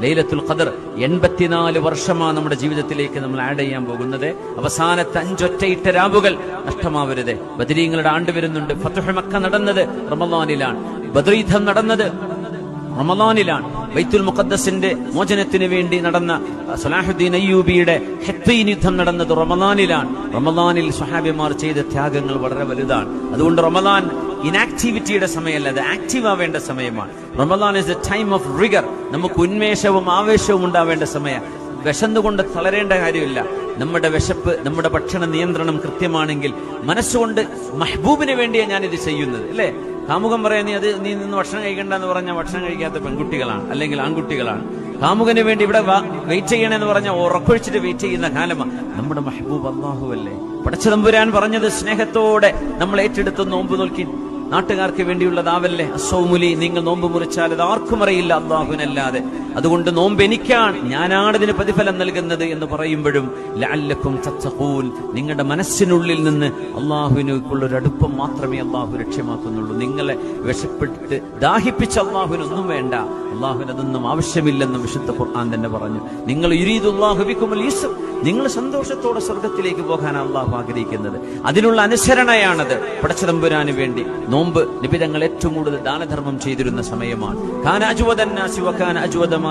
ലൈലത്തുൽ ഖദർ എൺപത്തിനാല് വർഷമാണ് നമ്മുടെ ജീവിതത്തിലേക്ക് നമ്മൾ ആഡ് ചെയ്യാൻ പോകുന്നത്. അവസാനത്തെ അഞ്ചൊറ്റയിട്ട രാവുകൾ നഷ്ടമാവരുത്. ബദരീങ്ങളുടെ ആണ്ട് വരുന്നുണ്ട്. ഫത്തുഹമക്ക നടന്നത് റമദാനിലാണ്. ബദ്രീദ്ധം നടന്നത് റമദാനിലാണ് ബൈത്തുൽ മുഖദ്ദസിന്റെ മോചനത്തിന് വേണ്ടി നടന്ന സലാഹുദ്ദീൻ അയ്യൂബിയുടെ ഹെത്തീൻ യുദ്ധം നടന്നത് റമദാനിലാണ്. റമദാനിൽ സുഹാബിമാർ ചെയ്ത ത്യാഗങ്ങൾ വളരെ വലുതാണ്. അതുകൊണ്ട് റമദാൻ ഇനാക്ടിവിറ്റിയുടെ സമയമല്ല അത് ആക്റ്റീവ് ആവേണ്ട സമയമാണ്. Ramadan is a time of rigour നമുക്ക് ഉന്മേഷവും ആവേശവും ഉണ്ടാവേണ്ട സമയം. വിശന്നുകൊണ്ട് തളരേണ്ട കാര്യമില്ല. നമ്മുടെ വിശപ്പ് നമ്മുടെ ഭക്ഷണ നിയന്ത്രണം കൃത്യമാണെങ്കിൽ മനസ്സുകൊണ്ട് മഹബൂബിന് വേണ്ടിയാണ് ഞാൻ ഇത് ചെയ്യുന്നത് അല്ലേ? കാമുകൻ പറയാൻ നീ അത് നീ നിന്ന് ഭക്ഷണം കഴിക്കണ്ട എന്ന് പറഞ്ഞ ഭക്ഷണം കഴിക്കാത്ത പെൺകുട്ടികളാണ് അല്ലെങ്കിൽ ആൺകുട്ടികളാണ്. കാമുകന് വേണ്ടി ഇവിടെ വെയിറ്റ് ചെയ്യണമെന്ന് പറഞ്ഞ ഉറക്കൊഴിച്ചിട്ട് വെയിറ്റ് ചെയ്യുന്ന കാലമാണ് നമ്മുടെ മഹബൂബ് അള്ളാഹു അല്ലേ പടച്ചതമ്പുരാൻ പറഞ്ഞത് സ്നേഹത്തോടെ നമ്മൾ ഏറ്റെടുത്ത് നോമ്പ് നോക്കി. നാട്ടുകാർക്ക് വേണ്ടിയുള്ളതാവല്ലേ? അസോമുലി നിങ്ങൾ നോമ്പ് മുറിച്ചാൽ അത് ആർക്കും അറിയില്ല അള്ളാഹുവിനല്ലാതെ. അതുകൊണ്ട് നോമ്പ് എനിക്കാണ് ഞാനാണ് ഇതിന് പ്രതിഫലം നൽകുന്നത് എന്ന് പറയുമ്പോഴും ലാല്ലക്കും തത്തഖൂൻ നിങ്ങളുടെ മനസ്സിനുള്ളിൽ നിന്ന് അള്ളാഹുവിനുള്ള ഒരു അടുപ്പം മാത്രമേ അള്ളാഹു ലക്ഷ്യമാക്കുന്നുള്ളൂ. നിങ്ങളെ വിഷപ്പെട്ട് ദാഹിപ്പിച്ച അള്ളാഹുവിനൊന്നും വേണ്ട. അള്ളാഹുവിന് അതൊന്നും ആവശ്യമില്ലെന്ന് വിശുദ്ധ ഖുർആൻ തന്നെ പറഞ്ഞു. നിങ്ങൾ യുരീദുല്ലാഹുബിക്കുമൽ യൂസഫ് നിങ്ങൾ സന്തോഷത്തോടെ സ്വർഗത്തിലേക്ക് പോകാൻ അള്ളാഹു ആഗ്രഹിക്കുന്നത്. അതിനുള്ള അനുസരണയാണത്. പടച്ചതമ്പുരാന് വേണ്ടി നോമ്പ് നിബിതങ്ങൾ ഏറ്റവും കൂടുതൽ ദാനധർമ്മം ചെയ്തിരുന്ന സമയമാണ്. ശിവഖാൻ അജുവദമാ